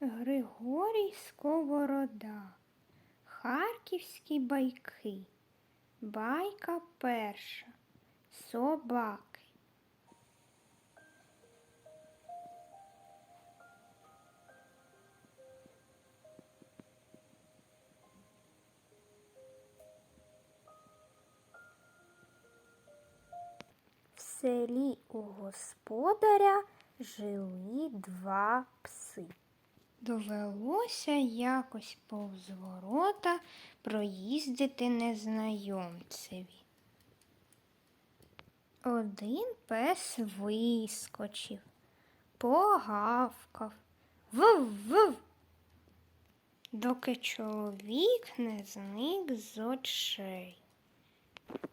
Григорій Сковорода. Харківські байки. Байка перша. Собаки. В селі у господаря жили два пси. Довелося якось повз ворота проїздити незнайомцеві. Один пес вискочив, погавкав, вив-вив, доки чоловік не зник з очей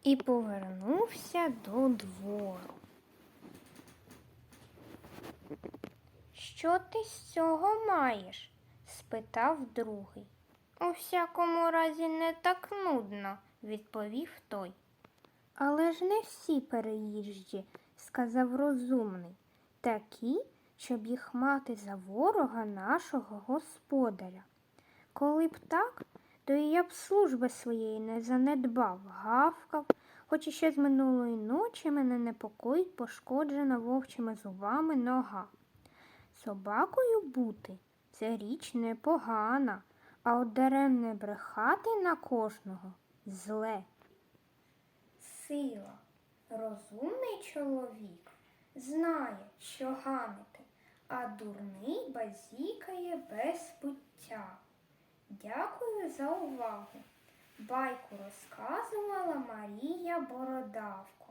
і повернувся до Що ти з цього маєш? спитав другий. У всякому разі не так нудно, відповів той. Але ж не всі переїжджі, сказав розумний, такі, щоб їх мати за ворога нашого господаря. Коли б так, то і я б служби своєї не занедбав, гавкав, хоч іще з минулої ночі мене непокоїть пошкоджена вовчими зубами нога. Собакою бути це річ непогана, а от даремне брехати на кожного зле. Сила, розумний чоловік знає, що ганити, а дурний базікає без пуття. Дякую за увагу. Байку розказувала Марія Бородавка.